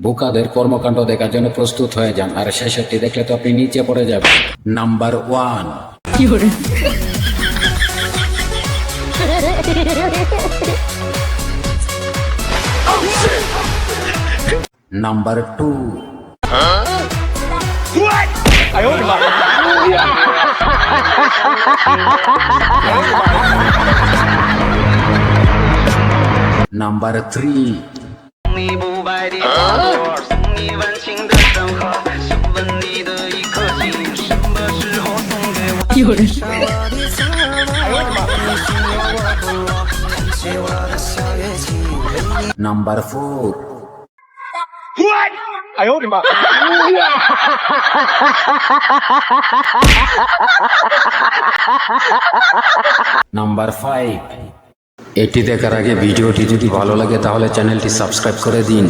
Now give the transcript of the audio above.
বোকাদের কর্মকাণ্ড দেখার জন্য প্রস্তুত হয়ে যান। আর শেষেরটি দেখলে তো আপনি নিচে পড়ে যাবেন। Number one. Number two. Number three. Number four number five এটি দেখার আগে ভিডিওটি যদি ভালো লাগে তাহলে চ্যানেলটি সাবস্ক্রাইব করে দিন।